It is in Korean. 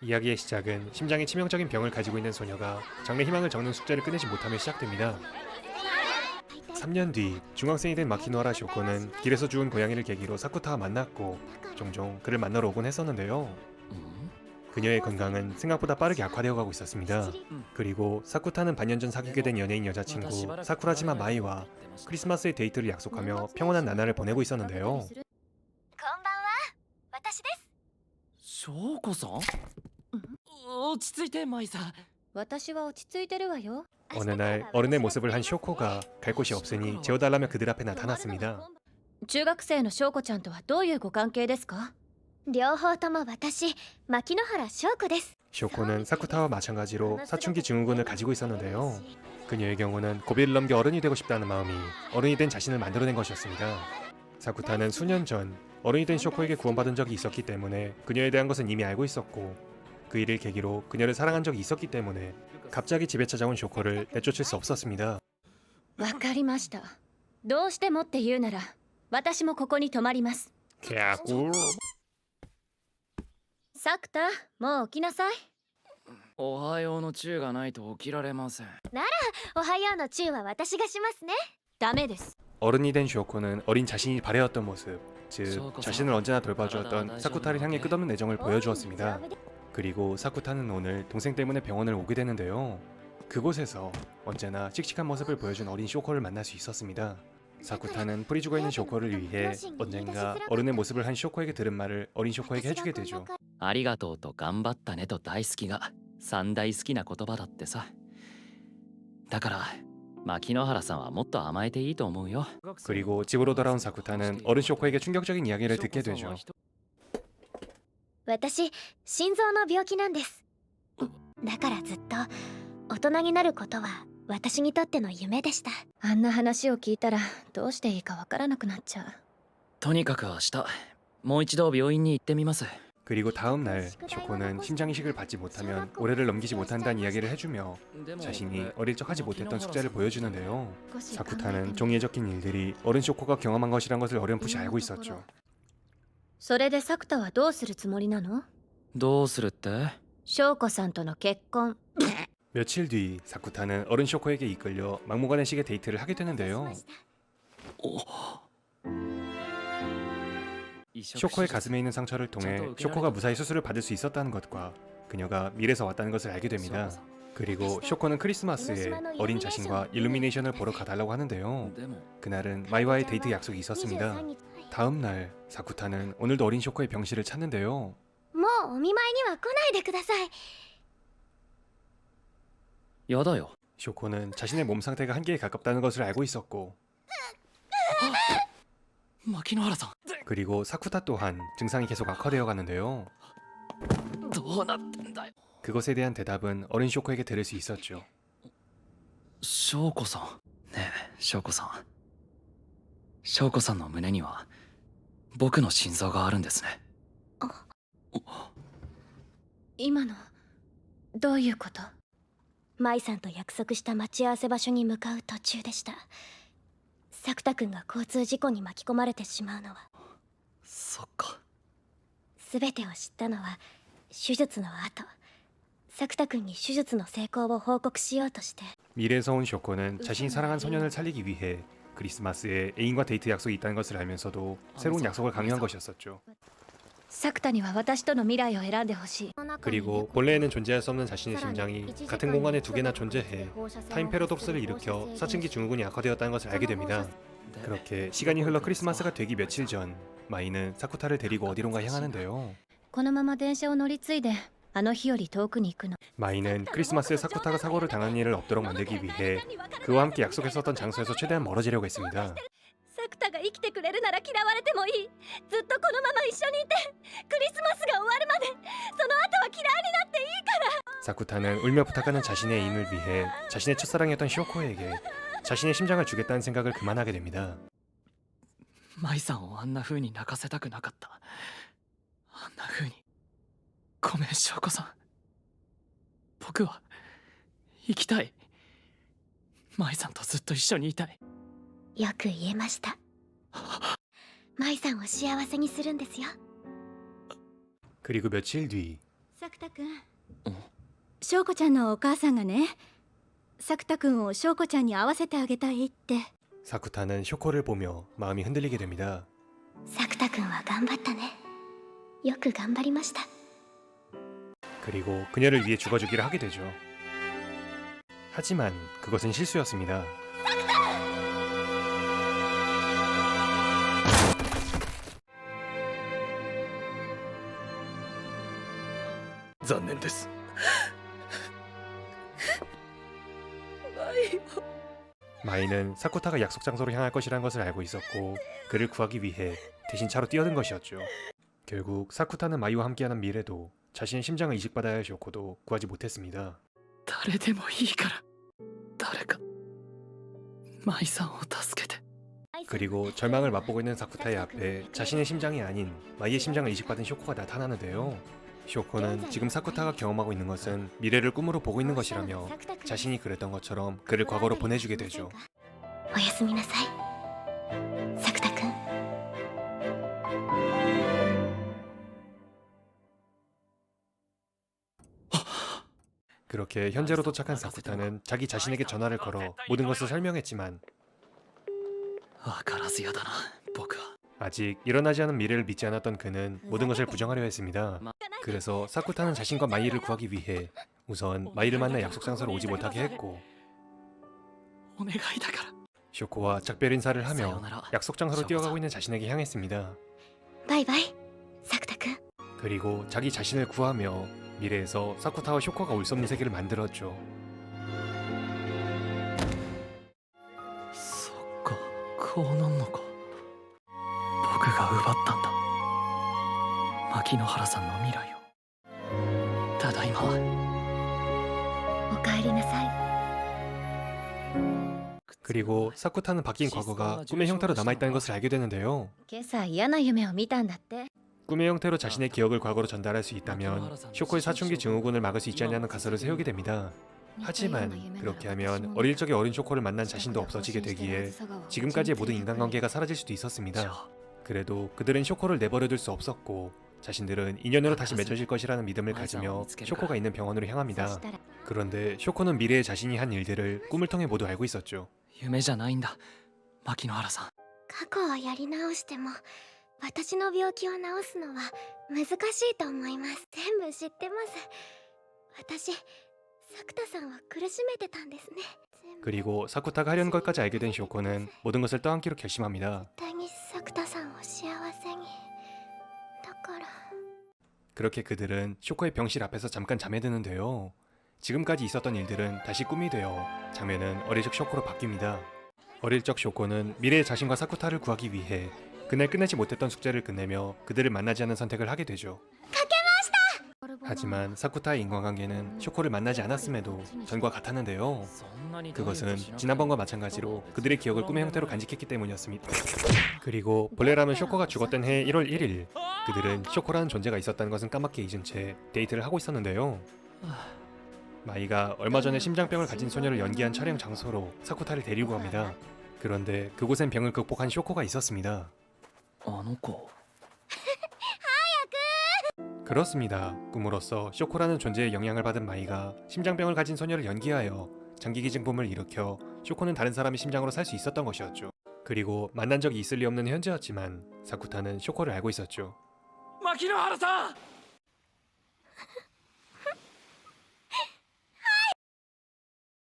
이야기의 시작은 심장에 치명적인 병을 가지고 있는 소녀가 장래 희망을 적는 숙제를 끝내지 못하며 시작됩니다. 3년 뒤 중학생이 된 마키노하라 쇼코는 길에서 죽은 고양이를 계기로 사쿠타와 만났고 종종 그를 만나러 오곤 했었는데요. 그녀의 건강은 생각보다 빠르게 악화되어 가고 있었습니다. 그리고 사쿠타는 반년 전 사귀게 된 연예인 여자친구 사쿠라지마 마이와 크리스마스의 데이트를 약속하며 평온한 나날을 보내고 있었는데요. 쇼코 落ち着いて舞さん私は落ち着いてるわよ 어느 날 어른의 모습을 한 쇼코가 갈 곳이 없으니 재워달라며 그들 앞에 나타났습니다. 中学生の翔子ちゃんとはどういうご関係ですか両方とも私牧野原翔子です 쇼코는 사쿠타와 마찬가지로 사춘기 증후군을 가지고 있었는데요. 그녀의 경우는 고비를 넘겨 어른이 되고 싶다는 마음이 어른이 된 자신을 만들어낸 것이었습니다. 사쿠타는 수년 전 어른이 된 쇼코에게 구원받은 적이 있었기 때문에 그녀에 대한 것은 이미 알고 있었고 그 일을 계기로 그녀를 사랑한 적이 있었기 때문에 갑자기 집에 찾아온 쇼코를 내쫓을 수 없었습니다. わかりましたどうしてもって言うなら私もここに泊まります 개꿀 サクタもう起きなさいおはようのチューがないと起きられませんおはようのチューは私がしますねダメです 어른이 된 쇼코는 어린 자신이 바래왔던 모습, 즉 자신을 언제나 돌봐주었던 사쿠타를 향해 끝없는 애정을 보여주었습니다. 그리고 사쿠타는 오늘 동생 때문에 병원을 오게 되는데요. 그곳에서 언제나 씩씩한 모습을 보여준 어린 쇼코를 만날 수 있었습니다. 사쿠타는 풀이 죽어 있는 쇼코를 위해 언젠가 어른의 모습을 한 쇼코에게 들은 말을 어린 쇼코에게 해주게 되죠. ありがとうと頑張ったねと大好きが三大好きな言葉だってさだから牧野原さんはもっと甘えていいと思うよ 그리고 집으로 돌아온 사쿠타는 어른 쇼코에게 충격적인 이야기를 듣게 되죠. 私心臓の病気なんですだからずっと大人になることは私にとっての夢でしたあんな話を聞いたらどうしていいかわからなくなっちゃうとにかく明日もう一度病院に行ってみます 그리고 다음 날 쇼코는 심장 이식을 받지 못하면 올해를 넘기지 못한다는 이야기를 해주며 자신이 어릴 적 하지 못했던 숙제를 보여주는데요. 사쿠타는 종이에 적힌 일들이 어른 쇼코가 경험한 것이란 것을 어렴풋이 알고 있었죠. それでサクタはどうするつもりなのどうするって翔子さんとの結婚 며칠 뒤 사쿠타는 어른 쇼코에게 이끌려 막무가내 식의 데이트를 하게 되는데요. 쇼코의 가슴에 있는 상처를 통해 쇼코가 무사히 수술을 받을 수 있었다는 것과 그녀가 미래에서 왔다는 것을 알게 됩니다. 그리고 쇼코는 크리스마스에 어린 자신과 일루미네이션을 보러 가달라고 하는데요. でも 그날은 마이와의 데이트 약속이 있었습니다. 다음 날 사쿠타는 오늘도 어린 쇼코의 병실을 찾는데요. もうお見舞いには来ないでくださいやだよ 쇼코는 자신의 몸 상태가 한계에 가깝다는 것을 알고 있었고 牧野原さん 그리고 사쿠타 또한 증상이 계속 악화되어 가는데요. どうなってんだよ 그것에 대한 대답은 어린 쇼코에게 들을 수 있었죠. 翔子さんねえ翔子さん翔子さんの胸には 僕の心臓があるんですね今のどういうこと舞さんと約束した待ち合わせ場所に向かう途中でした作田君が交通事故に巻き込まれてしまうのはそっか全てを知ったのは手術の後作田君に手術の成功を報告しようとして 미래에서 온 쇼코는 자신이 사랑한 소년을 살리기 위해 크리스마스에 애인과 데이트 약속이 있다는 것을 알면서도 새로운 약속을 강요한 것이었었죠. 作田には私との未来を選んでほしい 그리고 본래에는 존재할 수 없는 자신의 심장이 같은 공간에 두 개나 존재해 타임 패러독스를 일으켜 사춘기 증후군이 악화되었다는 것을 알게 됩니다. 그렇게 시간이 흘러 크리스마스가 되기 며칠 전 마이는 사쿠타를 데리고 어디론가 향하는데요. このまま電車を乗り継いで あの日より遠くに行くの 마이는 크리스마스에 사쿠타가 사고를 당하는 일을 없도록 만들기 위해 그와 함께 약속했었던 장소에서 최대한 멀어지려고 했습니다. 作田が生きてくれるなら嫌われてもいいずっとこのまま一緒にいてクリスマスが終わるまでその後は嫌いになっていい 사쿠타는 울며 부탁하는 자신의 애인을 위해 자신의 첫사랑이었던 쇼코에게 자신의 심장을 주겠다는 생각을 그만하게 됩니다. 舞さんをあんな風に泣かせたくなかったあんな風に ごめん翔子さん僕は生きたい舞さんとずっと一緒にいたいよく言えました舞さんを幸せにするんですよ 그리고 며칠 뒤 作田君うん翔子ちゃんのお母さんがね作田君を翔子ちゃんに会わせてあげたいって 사쿠타는 쇼코를 보며 마음이 흔들리게 됩니다. 作田君は頑張ったねよく頑張りました 그리고 그녀를 위해 죽어주기를 하게 되죠. 하지만 그것은 실수였습니다. 마이는 사쿠타가 약속 장소로 향할 것이라는 것을 알고 있었고 그를 구하기 위해 대신 차로 뛰어든 것이었죠. 결국 사쿠타는 마이와 함께하는 미래도 자신의 심장을 이식받아야 할 쇼코도 구하지 못했습니다. 誰でもいいから誰か舞さんを助けて 그리고 절망을 맛보고 있는 사쿠타의 앞에 자신의 심장이 아닌 마이의 심장을 이식받은 쇼코가 나타나는데요. 쇼코는 지금 사쿠타가 경험하고 있는 것은 미래를 꿈으로 보고 있는 것이라며 자신이 그랬던 것처럼 그를 과거로 보내주게 되죠. おやすみなさい 그렇게 현재로 도착한 사쿠타는 자기 자신에게 전화를 걸어 모든 것을 설명했지만 分からずやだな僕は 아직 일어나지 않은 미래를 믿지 않았던 그는 모든 것을 부정하려 했습니다. 그래서 사쿠타는 자신과 마이를 구하기 위해 우선 마이를 만나 약속 장소로 오지 못하게 했고 お願いだから 쇼코와 작별 인사를 하며 약속 장소로 뛰어가고 있는 자신에게 향했습니다. バイバイ作田君 그리고 자기 자신을 구하며 미래에서 사쿠타와 쇼코가 올 수 없는 세계를 만들었죠. そっかこうなんのか僕が奪ったんだ牧之原さんの未来をただいまおかえりなさい 그리고 사쿠타는 바뀐 과거가 꿈의 형태로 남아있다는 것을 알게 되는데요. 今朝嫌な夢を見たんだって 꿈의 형태로 자신의 기억을 과거로 전달할 수 있다면 쇼코의 사춘기 증후군을 막을 수 있지 않냐는 가설을 세우게 됩니다. 하지만 그렇게 하면 어릴 적에 어린 쇼코를 만난 자신도 없어지게 되기에 지금까지의 모든 인간관계가 사라질 수도 じゃ 있었습니다. あ 그래도 그들은 쇼코를 내버려둘 수 없었고 자신들은 인연으로 다시 맺어질 것이라는 믿음을 가지며 쇼코가 있는 병원으로 そ 향합니다. したら 그런데 쇼코는 미래의 자신이 한 일들을 꿈을 통해 모두 알고 있었죠. 夢じゃないんだ牧之原さん過去をやり直しても 私の病気を治すのは難しいと思います全部知ってます私作田さんを苦しめてたんですね全部 그리고 사쿠타가 하려는 것까지 알게 된 쇼코는 모든 것을 떠안기로 결심합니다. 絶対に作田さんを幸せにだから 그렇게 그들은 쇼코의 병실 앞에서 잠깐 잠에 드는데요. 지금까지 있었던 일들은 다시 꿈이 되어 장면은 어릴 적 쇼코로 바뀝니다. 어릴 적 쇼코는 미래의 자신과 사쿠타를 구하기 위해 그날 끝내지 못했던 숙제를 끝내며 그들을 만나지 않는 선택을 하게 되죠. 하지만 사쿠타의 인과관계는 쇼코를 만나지 않았음에도 전과 같았는데요. 그것은 지난번과 마찬가지로 그들의 기억을 꿈의 형태로 간직했기 때문이었습니다. 그리고 본래라면 쇼코가 죽었던 해 1월 1일 그들은 쇼코라는 존재가 있었다는 것은 까맣게 잊은 채 데이트를 하고 있었는데요. 마이가 얼마 전에 심장병을 가진 소녀를 연기한 촬영 장소로 사쿠타를 데리고 갑니다. 그런데 그곳엔 병을 극복한 쇼코가 있었습니다. あの子 그렇습니다. 꿈으로써 쇼코라는 존재의 영향을 받은 마이가 심장병을 가진 소녀를 연기하여 장기기증품을 일으켜 쇼코는 다른 사람의 심장으로 살 수 있었던 것이었죠. 그리고 만난 적이 있을 리 없는 현재였지만 사쿠타는 쇼코를 알고 있었죠. 牧之原さん